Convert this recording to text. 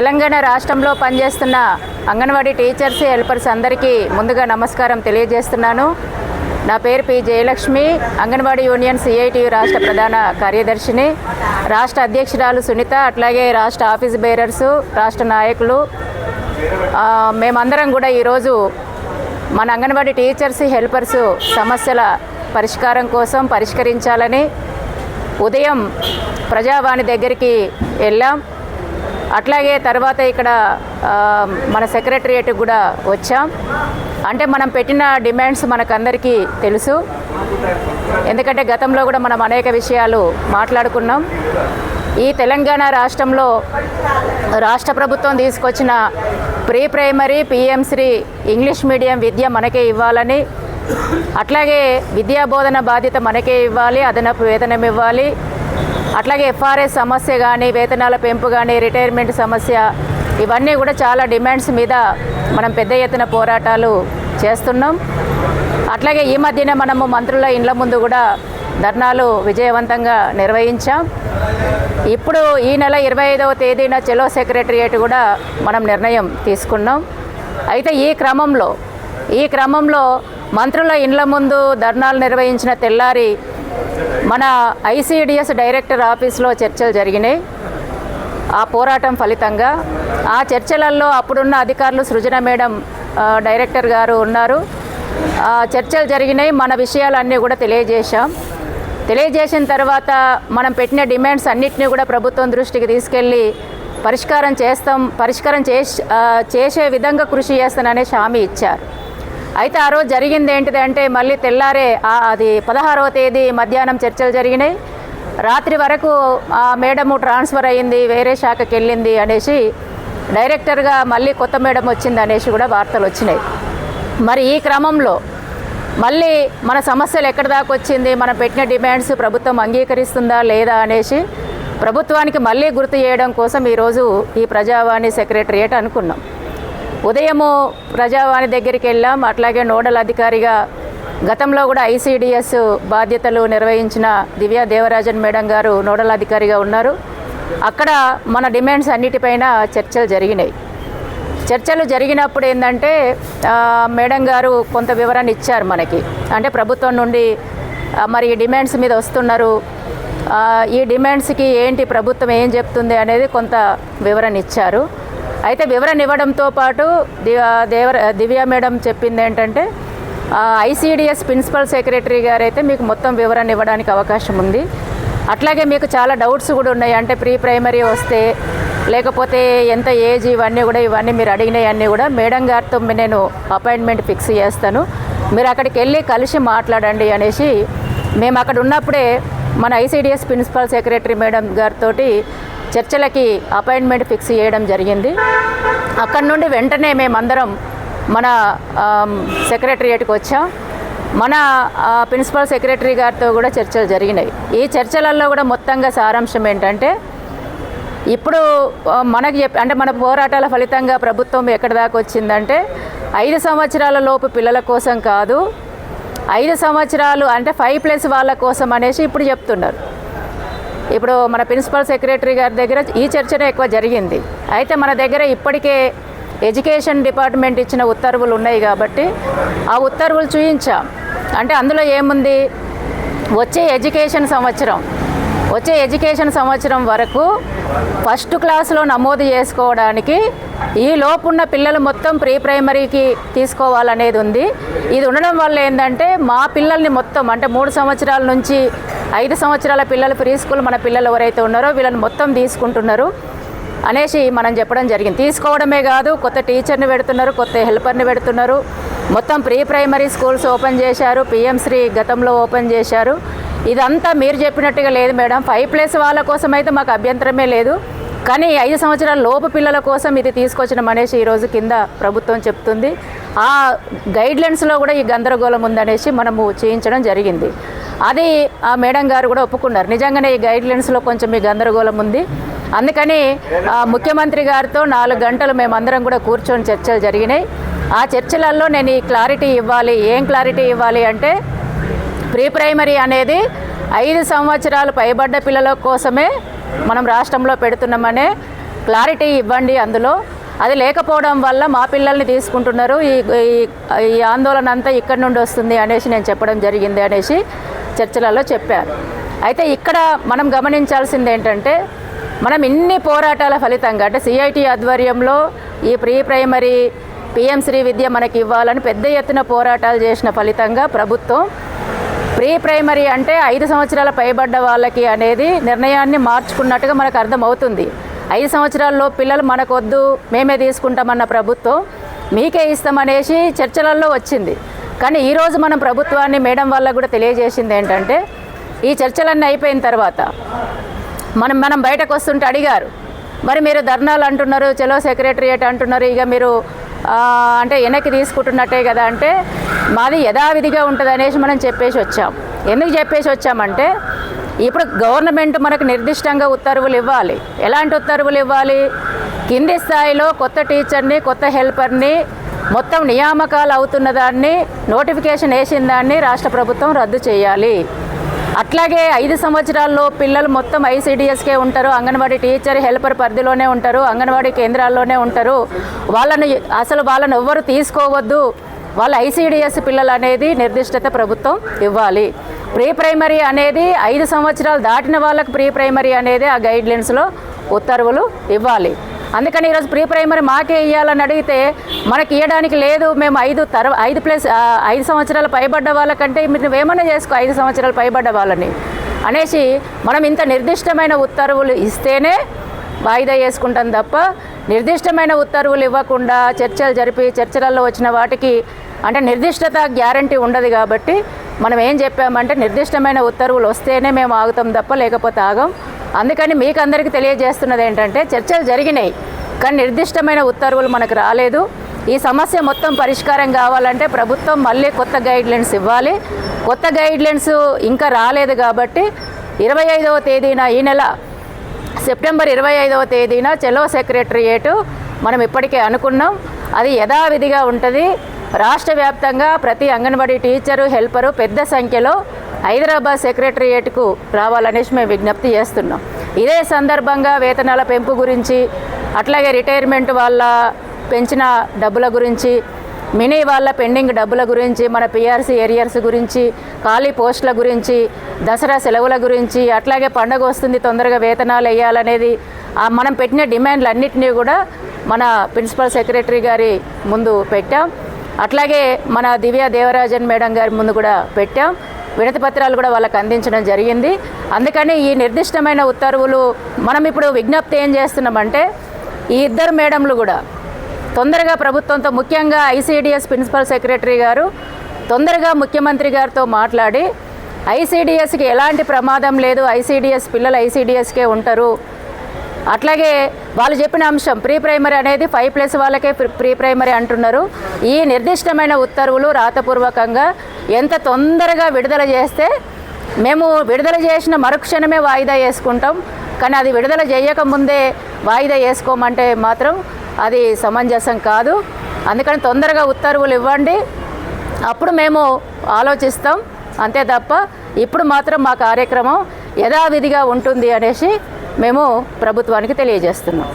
తెలంగాణ రాష్ట్రంలో పనిచేస్తున్న anganwadi teachers helpers అందరికీ ముందుగా నమస్కారం తెలియజేస్తున్నాను. నా పేరు P. Jayalakshmi anganwadi union CITU రాష్ట్ర ప్రధాన కార్యదర్శిని రాష్ట్ర అధ్యక్షురాలు సునీత అట్లాగే రాష్ట్ర ఆఫీస్ బేరర్సు రాష్ట్ర నాయకులు. మేమందరం కూడా ఈరోజు మన అంగన్వాడీ టీచర్స్ హెల్పర్స్ సమస్యల పరిష్కారం కోసం పరిష్కరించాలని ఉదయం ప్రజావాణి దగ్గరికి వెళ్ళాం. అట్లాగే తర్వాత ఇక్కడ మన సెక్రటరియేట్కి కూడా వచ్చాం. అంటే మనం పెట్టిన డిమాండ్స్ మనకందరికీ తెలుసు. ఎందుకంటే గతంలో కూడా మనం అనేక విషయాలు మాట్లాడుకున్నాం. ఈ తెలంగాణ రాష్ట్రంలో రాష్ట్ర ప్రభుత్వం తీసుకొచ్చిన pre primary PM SHRI English medium విద్య మనకే ఇవ్వాలని అట్లాగే విద్యా బోధన బాధ్యత మనకే ఇవ్వాలి అదనపు వేతనం ఇవ్వాలి అట్లాగే ఎఫ్ఆర్ఎస్ సమస్య కానీ వేతనాల పెంపు కానీ రిటైర్మెంట్ సమస్య ఇవన్నీ కూడా చాలా డిమాండ్స్ మీద మనం పెద్ద ఎత్తున పోరాటాలు చేస్తున్నాం. అట్లాగే ఈ మధ్యన మనము మంత్రుల ఇండ్ల ముందు కూడా ధర్నాలు విజయవంతంగా నిర్వహించాం. ఇప్పుడు ఈ నెల ఇరవై ఐదవ తేదీన చెలో సెక్రటరియేట్ కూడా మనం నిర్ణయం తీసుకున్నాం. అయితే ఈ క్రమంలో ఈ క్రమంలో మంత్రుల ఇండ్ల ముందు ధర్నాలు నిర్వహించిన తెల్లారి మన ఐసిడిఎస్ డైరెక్టర్ ఆఫీస్లో చర్చలు జరిగినాయి. ఆ పోరాటం ఫలితంగా ఆ చర్చలలో అప్పుడున్న అధికారులు సృజన మేడం డైరెక్టర్ గారు ఉన్నారు. ఆ, చర్చలు జరిగినాయి. మన విషయాలన్నీ కూడా తెలియజేశాం. తెలియజేసిన తర్వాత మనం పెట్టిన డిమాండ్స్ అన్నిటినీ కూడా ప్రభుత్వం దృష్టికి తీసుకెళ్ళి పరిష్కారం చేస్తాం పరిష్కారం చేసి చేసే విధంగా కృషి చేస్తాననే హామీ ఇచ్చారు. అయితే ఆ రోజు జరిగింది ఏంటిదంటే మళ్ళీ తెల్లారే అది పదహారవ తేదీ మధ్యాహ్నం చర్చలు జరిగినాయి. రాత్రి వరకు ఆ మేడము ట్రాన్స్ఫర్ అయ్యింది వేరే శాఖకి వెళ్ళింది అనేసి డైరెక్టర్గా మళ్ళీ కొత్త మేడం వచ్చింది అనేసి కూడా వార్తలు వచ్చినాయి. మరి ఈ క్రమంలో మళ్ళీ మన సమస్యలు ఎక్కడి దాకా వచ్చింది మనం పెట్టిన డిమాండ్స్ ప్రభుత్వం అంగీకరిస్తుందా లేదా అనేసి ప్రభుత్వానికి మళ్ళీ గుర్తు చేయడం కోసం ఈరోజు ఈ ప్రజావాణి సెక్రటరియేట్ అనుకున్నాం. ఉదయము ప్రజావాణి దగ్గరికి వెళ్ళాం. అట్లాగే నోడల్ అధికారిగా గతంలో కూడా ఐసీడిఎస్ బాధ్యతలు నిర్వహించిన దివ్యా దేవరాజన్ మేడం గారు నోడల్ అధికారిగా ఉన్నారు. అక్కడ మన డిమాండ్స్ అన్నిటిపైన చర్చలు జరిగినాయి. చర్చలు జరిగినప్పుడు ఏంటంటే మేడం గారు కొంత వివరణ ఇచ్చారు మనకి. అంటే ప్రభుత్వం నుండి మరి ఈ డిమాండ్స్ మీద వస్తున్నారు. ఈ డిమాండ్స్కి ఏంటి ప్రభుత్వం ఏం చెప్తుంది అనేది కొంత వివరణ ఇచ్చారు. అయితే వివరణ ఇవ్వడంతో పాటు దివ దేవర దివ్య మేడం చెప్పింది ఏంటంటే ఐసీడిఎస్ ప్రిన్సిపల్ సెక్రటరీ గారు అయితే మీకు మొత్తం వివరణ ఇవ్వడానికి అవకాశం ఉంది. అట్లాగే మీకు చాలా డౌట్స్ కూడా ఉన్నాయి. అంటే ప్రీ ప్రైమరీ వస్తే లేకపోతే ఎంత ఏజ్ ఇవన్నీ కూడా ఇవన్నీ మీరు అడిగినవన్నీ కూడా మేడం గారితో నేను అపాయింట్మెంట్ ఫిక్స్ చేస్తాను. మీరు అక్కడికి వెళ్ళి కలిసి మాట్లాడండి అనేసి మేము అక్కడ ఉన్నప్పుడే మన ఐసీడిఎస్ ప్రిన్సిపల్ సెక్రటరీ మేడం గారితో చర్చలకి అపాయింట్మెంట్ ఫిక్స్ చేయడం జరిగింది. అక్కడ నుండి వెంటనే మేమందరం మన సెక్రటరియేట్కి వచ్చాం. మన ప్రిన్సిపల్ సెక్రటరీ గారితో కూడా చర్చలు జరిగినాయి. ఈ చర్చలలో కూడా మొత్తంగా సారాంశం ఏంటంటే ఇప్పుడు మనకి మనకు చెప్ అంటే మన పోరాటాల ఫలితంగా ప్రభుత్వం ఎక్కడి దాకా వచ్చిందంటే ఐదు సంవత్సరాల లోపు పిల్లల కోసం కాదు ఐదు సంవత్సరాలు అంటే ఫైవ్ ప్లస్ వాళ్ళ కోసం అనేసి ఇప్పుడు చెప్తున్నారు. ఇప్పుడు మన ప్రిన్సిపల్ సెక్రటరీ గారి దగ్గర ఈ చర్చనే ఎక్కువ జరిగింది. అయితే మన దగ్గర ఇప్పటికే ఎడ్యుకేషన్ డిపార్ట్మెంట్ ఇచ్చిన ఉత్తర్వులు ఉన్నాయి కాబట్టి ఆ ఉత్తర్వులు చూయించాం. అంటే అందులో ఏముంది? వచ్చే ఎడ్యుకేషన్ సంవత్సరం వచ్చే ఎడ్యుకేషన్ సంవత్సరం వరకు ఫస్ట్ క్లాస్లో నమోదు చేసుకోవడానికి ఈ లోపున్న పిల్లలు మొత్తం ప్రీ ప్రైమరీకి తీసుకోవాలనేది ఉంది. ఇది ఉండడం వల్ల ఏంటంటే మా పిల్లల్ని మొత్తం అంటే మూడు సంవత్సరాల నుంచి ఐదు సంవత్సరాల పిల్లలు ప్రీ స్కూల్ మన పిల్లలు ఎవరైతే ఉన్నారో వీళ్ళని మొత్తం తీసుకుంటున్నారు. అనేసి మనం చెప్పడం జరిగింది. తీసుకోవడమే కాదు కొత్త టీచర్ని పెడుతున్నారు కొత్త హెల్పర్ని పెడుతున్నారు. మొత్తం ప్రీ ప్రైమరీ స్కూల్స్ ఓపెన్ చేశారు పిఎంశ్రీ గతంలో ఓపెన్ చేశారు. ఇదంతా మీరు చెప్పినట్టుగా లేదు మేడం. ఫైవ్ ప్లస్ వాళ్ళ కోసం అయితే మాకు అభ్యంతరమే లేదు. కానీ ఐదు సంవత్సరాల లోపు పిల్లల కోసం ఇది తీసుకొచ్చిన మనేసి ఈరోజు కింద ప్రభుత్వం చెప్తుంది. ఆ గైడ్లైన్స్లో కూడా ఈ గందరగోళం ఉందనేసి మనము చేయించడం జరిగింది. అది ఆ మేడం గారు కూడా ఒప్పుకున్నారు. నిజంగానే ఈ గైడ్లైన్స్లో కొంచెం మీ గందరగోళం ఉంది. అందుకని ముఖ్యమంత్రి గారితో నాలుగు గంటలు మేమందరం కూడా కూర్చొని చర్చలు జరిగినాయి. ఆ చర్చలలో నేను ఈ క్లారిటీ ఇవ్వాలి. ఏం క్లారిటీ ఇవ్వాలి అంటే ప్రీ ప్రైమరీ అనేది ఐదు సంవత్సరాలు పైబడ్డ పిల్లల కోసమే మనం రాష్ట్రంలో పెడుతున్నామనే క్లారిటీ ఇవ్వండి అందులో. అది లేకపోవడం వల్ల మా పిల్లల్ని తీసుకుంటున్నారు. ఈ ఈ- ఈ ఆందోళన అంతా ఇక్కడి నుండి వస్తుంది అనేసి నేను చెప్పడం జరిగింది అనేసి చర్చలలో చెప్పారు. అయితే ఇక్కడ మనం గమనించాల్సింది ఏంటంటే మనం ఇన్ని పోరాటాల ఫలితంగా అంటే సిఐటి ఆధ్వర్యంలో ఈ ప్రీ ప్రైమరీ పిఎం శ్రీ విద్య మనకి ఇవ్వాలని పెద్ద ఎత్తున పోరాటాలు చేసిన ఫలితంగా ప్రభుత్వం ప్రీ ప్రైమరీ అంటే ఐదు సంవత్సరాల పైబడ్డ వాళ్ళకి అనేది నిర్ణయాన్ని మార్చుకున్నట్టుగా మనకు అర్థమవుతుంది. ఐదు సంవత్సరాల్లో పిల్లలు మనకొద్దు మేమే తీసుకుంటామన్న ప్రభుత్వం మీకే ఇస్తామనేసి చర్చలలో వచ్చింది. కానీ ఈరోజు మనం ప్రభుత్వాన్ని మేడం వల్ల కూడా తెలియజేసింది ఏంటంటే ఈ చర్చలన్నీ అయిపోయిన తర్వాత మనం మనం బయటకు వస్తుంటే అడిగారు. మరి మీరు ధర్నాలు అంటున్నారు చలో సెక్రటరియేట్ అంటున్నారు ఇక మీరు అంటే వెనక్కి తీసుకుంటున్నట్టే కదా అంటే మాది యథావిధిగా ఉంటుంది అనేసి మనం చెప్పేసి వచ్చాం. ఎందుకు చెప్పేసి వచ్చామంటే ఇప్పుడు గవర్నమెంట్ మనకు నిర్దిష్టంగా ఉత్తర్వులు ఇవ్వాలి. ఎలాంటి ఉత్తర్వులు ఇవ్వాలి? కింది స్థాయిలో కొత్త టీచర్ని కొత్త హెల్పర్ని మొత్తం నియామకాలు అవుతున్న దాన్ని నోటిఫికేషన్ వేసిన దాన్ని రాష్ట్ర ప్రభుత్వం రద్దు చేయాలి. అట్లాగే ఐదు సంవత్సరాల్లో పిల్లలు మొత్తం ఐసీడిఎస్కే ఉంటారు అంగన్వాడీ టీచర్ హెల్పర్ పరిధిలోనే ఉంటారు అంగన్వాడీ కేంద్రాల్లోనే ఉంటారు. వాళ్ళను అసలు వాళ్ళను ఎవ్వరు తీసుకోవద్దు. వాళ్ళ ఐసీడిఎస్ పిల్లలు అనేది నిర్దిష్టత ప్రభుత్వం ఇవ్వాలి. ప్రీ ప్రైమరీ అనేది ఐదు సంవత్సరాలు దాటిన వాళ్ళకు ప్రీ ప్రైమరీ అనేది ఆ గైడ్లైన్స్లో ఉత్తర్వులు ఇవ్వాలి. అందుకని ఈరోజు ప్రీ ప్రైమరీ మాకే ఇవ్వాలని అడిగితే మనకి ఇవ్వడానికి లేదు మేము ఐదు తర ఐదు ప్లస్ ఐదు సంవత్సరాలు పైబడ్డ వాళ్ళకంటే మీరు నువ్వేమన్నా చేసుకో ఐదు సంవత్సరాలు పైబడ్డ వాళ్ళని. అనేసి మనం ఇంత నిర్దిష్టమైన ఉత్తర్వులు ఇస్తేనే వాయిదా వేసుకుంటాం తప్ప నిర్దిష్టమైన ఉత్తర్వులు ఇవ్వకుండా చర్చలు జరిపి చర్చలలో వచ్చిన వాటికి అంటే నిర్దిష్టత గ్యారంటీ ఉండదు కాబట్టి మనం ఏం చెప్పామంటే నిర్దిష్టమైన ఉత్తర్వులు వస్తేనే మేము ఆగుతాం తప్ప లేకపోతే ఆగం. అందుకని మీకు అందరికీ తెలియజేస్తున్నది ఏంటంటే చర్చలు జరిగినాయి కానీ నిర్దిష్టమైన ఉత్తర్వులు మనకు రాలేదు. ఈ సమస్య మొత్తం పరిష్కారం కావాలంటే ప్రభుత్వం మళ్ళీ కొత్త గైడ్లైన్స్ ఇవ్వాలి. కొత్త గైడ్లైన్స్ ఇంకా రాలేదు కాబట్టి ఇరవై ఐదవ తేదీన ఈ నెల సెప్టెంబర్ ఇరవై ఐదవ తేదీన చెలో సెక్రటరియేటు మనం ఇప్పటికే అనుకున్నాం. అది యథావిధిగా ఉంటుంది. రాష్ట్ర వ్యాప్తంగా ప్రతి అంగన్వాడీ టీచరు హెల్పరు పెద్ద సంఖ్యలో హైదరాబాద్ సెక్రటరియేట్కు రావాలనేసి మేము విజ్ఞప్తి చేస్తున్నాం. ఇదే సందర్భంగా వేతనాల పెంపు గురించి అట్లాగే రిటైర్మెంట్ వాళ్ళ పెంచిన డబ్బుల గురించి మినీ వాళ్ళ పెండింగ్ డబ్బుల గురించి మన పిఆర్సీ ఏరియర్స్ గురించి ఖాళీ పోస్టుల గురించి దసరా సెలవుల గురించి అట్లాగే పండగ వస్తుంది తొందరగా వేతనాలు వేయాలనేది మనం పెట్టిన డిమాండ్లన్నింటినీ కూడా మన ప్రిన్సిపల్ సెక్రటరీ గారి ముందు పెట్టాం. అట్లాగే మన దివ్య దేవరాజన్ మేడం గారి ముందు కూడా పెట్టాం. వినతి పత్రాలు కూడా వాళ్ళకి అందించడం జరిగింది. అందుకని ఈ నిర్దిష్టమైన ఉత్తర్వులు మనం ఇప్పుడు విజ్ఞప్తి ఏం చేస్తున్నామంటే ఈ ఇద్దరు మేడంలు కూడా తొందరగా ప్రభుత్వంతో ముఖ్యంగా ఐసీడిఎస్ ప్రిన్సిపల్ సెక్రటరీ గారు తొందరగా ముఖ్యమంత్రి గారితో మాట్లాడి ఐసీడిఎస్కి ఎలాంటి ప్రమాదం లేదు ఐసీడీఎస్ పిల్లలు ఐసీడీఎస్కే ఉంటారు. అట్లాగే వాళ్ళు చెప్పిన అంశం ప్రీ ప్రైమరీ అనేది ఫైవ్ ప్లస్ వాళ్ళకే ప్రీ ప్రైమరీ అంటున్నారు. ఈ నిర్దిష్టమైన ఉత్తర్వులు రాతపూర్వకంగా ఎంత తొందరగా విడుదల చేస్తే మేము విడుదల చేసిన మరుక్షణమే వాయిదా వేసుకుంటాం. కానీ అది విడుదల చేయకముందే వాయిదా వేసుకోమంటే మాత్రం అది సమంజసం కాదు. అందుకని తొందరగా ఉత్తర్వులు ఇవ్వండి. అప్పుడు మేము ఆలోచిస్తాం. అంతే తప్ప ఇప్పుడు మాత్రం మా కార్యక్రమం యథావిధిగా ఉంటుంది అనేసి మేము ప్రభుత్వానికి తెలియజేస్తున్నాం.